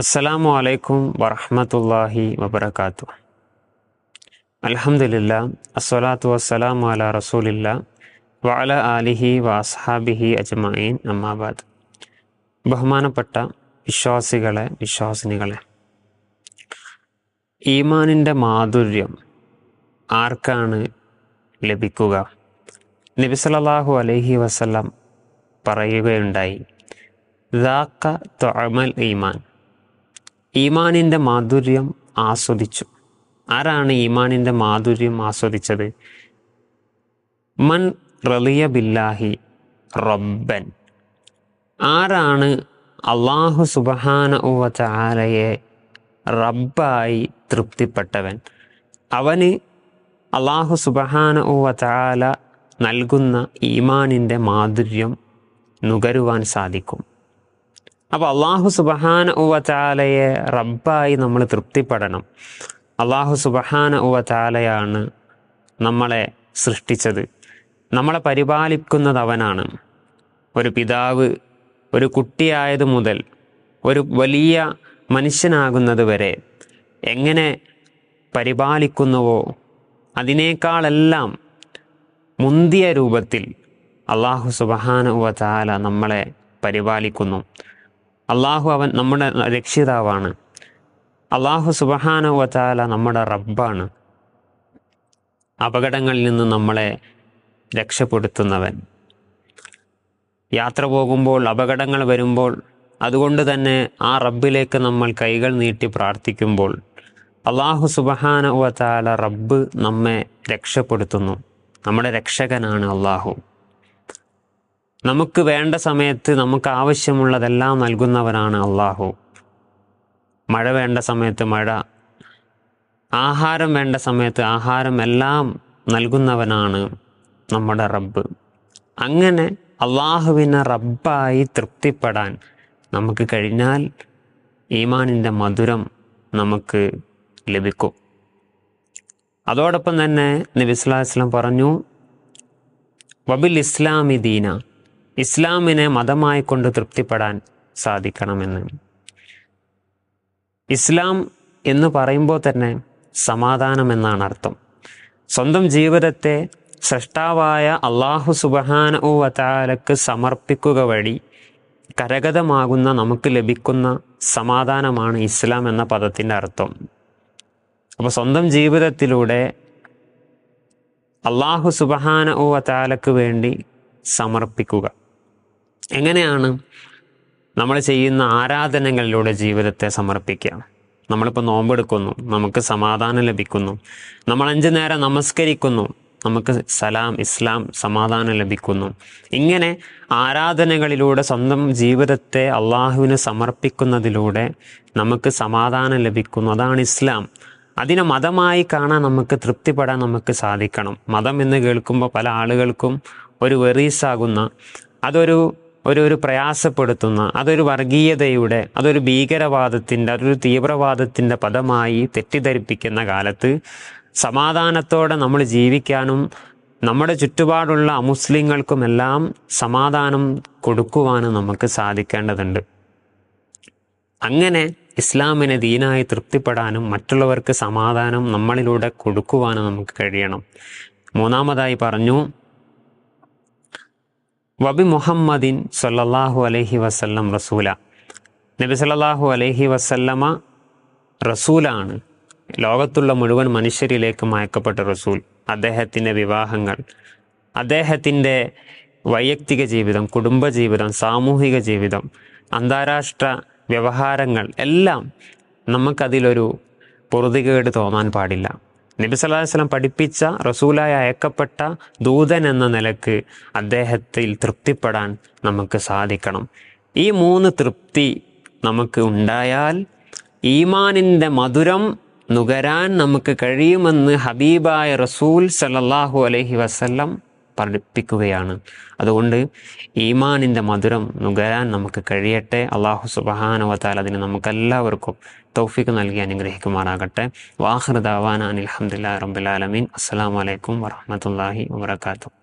അസ്സലാമു അലൈക്കും വറഹ്മത്തുള്ളാഹി വബർക്കാത്തു അലഹമില്ല അസ്വലാത്തു വസ്സലാമു അല റസൂലില്ല വഅല ആലിഹി വഅസ്ഹാബിഹി അജ്മഈൻ അമ്മാബാദ് ബഹുമാനപ്പെട്ട വിശ്വാസികളെ വിശ്വാസിനികളെ ഈമാനിന്റെ മാധുര്യം ആർക്കാണ് ലഭിക്കുക? നബി സല്ലല്ലാഹു അലൈഹി വസല്ലം പറയുകയുണ്ടായി ദാക്ക തൊഅമൽ ഈമാൻ. ഈമാനിന്റെ മാധുര്യം ആസ്വദിച്ചു. ആരാണ് ഈമാനിന്റെ മാധുര്യം ആസ്വദിച്ചത്? മൻ റലിയ ബില്ലാഹി റബ്ബൻ. ആരാണ് അള്ളാഹു സുബഹാന ഉവചാലയെ റബ്ബായി തൃപ്തിപ്പെട്ടവൻ? അവന് അള്ളാഹു സുബഹാന ഉവചാല നൽകുന്ന ഈമാനിന്റെ മാധുര്യം നുകരുവാൻ സാധിക്കും. അപ്പോൾ അള്ളാഹു സുബഹാന ഉവചാലയെ റബ്ബായി നമ്മൾ തൃപ്തിപ്പെടണം. അള്ളാഹു സുബഹാന ഉവ ചാലയാണ് നമ്മളെ സൃഷ്ടിച്ചത്. നമ്മളെ പരിപാലിക്കുന്നത് അവനാണ്. ഒരു പിതാവ് ഒരു കുട്ടിയായത് മുതൽ ഒരു വലിയ മനുഷ്യനാകുന്നത് വരെ എങ്ങനെ പരിപാലിക്കുന്നുവോ അതിനേക്കാളെല്ലാം മുന്തിയ രൂപത്തിൽ അള്ളാഹു സുബഹാന ഉവ ചാല നമ്മളെ പരിപാലിക്കുന്നു. അള്ളാഹു അവൻ നമ്മുടെ രക്ഷിതാവാണ്. അള്ളാഹു സുബഹാന ഉവ ചാല നമ്മുടെ റബ്ബാണ്. അപകടങ്ങളിൽ നിന്ന് നമ്മളെ രക്ഷപ്പെടുത്തുന്നവൻ. യാത്ര പോകുമ്പോൾ അപകടങ്ങൾ വരുമ്പോൾ അതുകൊണ്ട് തന്നെ ആ റബ്ബിലേക്ക് നമ്മൾ കൈകൾ നീട്ടി പ്രാർത്ഥിക്കുമ്പോൾ അള്ളാഹു സുബഹാന വചാല ചാല റബ്ബ് നമ്മെ രക്ഷപ്പെടുത്തുന്നു. നമ്മുടെ രക്ഷകനാണ് അള്ളാഹു. നമുക്ക് വേണ്ട സമയത്ത് നമുക്ക് ആവശ്യമുള്ളതെല്ലാം നൽകുന്നവനാണ് അള്ളാഹു. മഴ വേണ്ട സമയത്ത് മഴ ആഹാരം വേണ്ട സമയത്ത് ആഹാരം എല്ലാം നൽകുന്നവനാണ് നമ്മുടെ റബ്ബ്. അങ്ങനെ അള്ളാഹുവിനെ റബ്ബായി തൃപ്തിപ്പെടാൻ നമുക്ക് കഴിഞ്ഞാൽ ഈമാനിന്റെ മധുരം നമുക്ക് ലഭിക്കും. അതോടൊപ്പം തന്നെ നബി ഇസ്ലാം പറഞ്ഞു വബിൽ ഇസ്ലാമി ദീന. ഇസ്ലാമിനെ മതമായി കൊണ്ട് തൃപ്തിപ്പെടാൻ സാധിക്കണമെന്ന്. ഇസ്ലാം എന്ന് പറയുമ്പോൾ തന്നെ സമാധാനം എന്നാണ് അർത്ഥം. സ്വന്തം ജീവിതത്തെ സൃഷ്ടാവായ അള്ളാഹു സുബഹാന വതാലക്ക് സമർപ്പിക്കുക വഴി കരഗതമാകുന്ന നമുക്ക് ലഭിക്കുന്ന സമാധാനമാണ് ഇസ്ലാം എന്ന പദത്തിന്റെ അർത്ഥം. അപ്പോൾ സ്വന്തം ജീവിതത്തിലൂടെ അള്ളാഹു സുബഹാന വതാലക്ക് വേണ്ടി സമർപ്പിക്കുക. എങ്ങനെയാണ് നമ്മൾ ചെയ്യുന്ന ആരാധനകളിലൂടെ ജീവിതത്തെ സമർപ്പിക്കുക? നമ്മളിപ്പോൾ നോമ്പെടുക്കുന്നു നമുക്ക് സമാധാനം ലഭിക്കുന്നു നമ്മൾ അഞ്ച് നേരം നമസ്കരിക്കുന്നു നമുക്ക് സലാം ഇസ്ലാം സമാധാനം ലഭിക്കുന്നു. ഇങ്ങനെ ആരാധനകളിലൂടെ സ്വന്തം ജീവിതത്തെ അള്ളാഹുവിന് സമർപ്പിക്കുന്നതിലൂടെ നമുക്ക് സമാധാനം ലഭിക്കുന്നു. അതാണ് ഇസ്ലാം. അതിനെ മതമായി കാണാൻ നമുക്ക് തൃപ്തിപ്പെടാൻ നമുക്ക് സാധിക്കണം. മതം എന്ന് കേൾക്കുമ്പോൾ പല ആളുകൾക്കും ഒരു വെറീസാകുന്ന അതൊരു ഒരു ഒരു പ്രയാസപ്പെടുത്തുന്ന അതൊരു വർഗീയതയുടെ അതൊരു ഭീകരവാദത്തിന്റെ അതൊരു തീവ്രവാദത്തിന്റെ പദമായി തെറ്റിദ്ധരിപ്പിക്കുന്ന കാലത്ത് സമാധാനത്തോടെ നമ്മൾ ജീവിക്കാനും നമ്മുടെ ചുറ്റുപാടുള്ള അമുസ്ലിങ്ങൾക്കുമെല്ലാം സമാധാനം കൊടുക്കുവാനും നമുക്ക് സാധിക്കേണ്ടതുണ്ട്. അങ്ങനെ ഇസ്ലാമിനെ ദീനായി തൃപ്തിപ്പെടാനും മറ്റുള്ളവർക്ക് സമാധാനം നമ്മളിലൂടെ കൊടുക്കുവാനും നമുക്ക് കഴിയണം. മൂന്നാമതായി പറഞ്ഞു വബി മുഹമ്മദിൻ സല്ലാഹു അലഹി വസല്ലം റസൂല. നബി സല്ലാഹു അലഹി വസല്ലമ റസൂലാണ് ലോകത്തുള്ള മുഴുവൻ മനുഷ്യരിലേക്ക് മയക്കപ്പെട്ട റസൂൽ. അദ്ദേഹത്തിന്റെ വിവാഹങ്ങൾ അദ്ദേഹത്തിന്റെ വൈയക്തിക ജീവിതം കുടുംബജീവിതം സാമൂഹിക ജീവിതം അന്താരാഷ്ട്ര വ്യവഹാരങ്ങൾ എല്ലാം നമുക്കതിലൊരു പൊറുതികേട് തോന്നാൻ പാടില്ല. നബി അലൈഹി വസല്ലം പഠിപ്പിച്ച റസൂലായ അയക്കപ്പെട്ട ദൂതൻ എന്ന നിലയ്ക്ക് അദ്ദേഹത്തിൽ തൃപ്തിപ്പെടാൻ നമുക്ക് സാധിക്കണം. ഈ മൂന്ന് തൃപ്തി നമുക്ക് ഉണ്ടായാൽ ഈമാനിന്റെ മധുരം നുകരാൻ നമുക്ക് കഴിയുമെന്ന് ഹബീബായ റസൂൽ സല്ലല്ലാഹു അലൈഹി വസല്ലം പഠിപ്പിക്കുകയാണ് അതുകൊണ്ട് ഈമാനിന്റെ മധുരം നുകരാൻ നമുക്ക് കഴിയട്ടെ. അള്ളാഹു സുബഹാനവത്താൽ അതിന് നമുക്കെല്ലാവർക്കും തൗഫീക്ക് നൽകി അനുഗ്രഹിക്കുമാറാകട്ടെ. വാഹൃദാവാൻ അനിൽഹമ്മദില്ല റബ്ബുലാലമീൻ അസ്സാം വലൈക്കും വറഹമത്തല്ലാഹി വാത്തു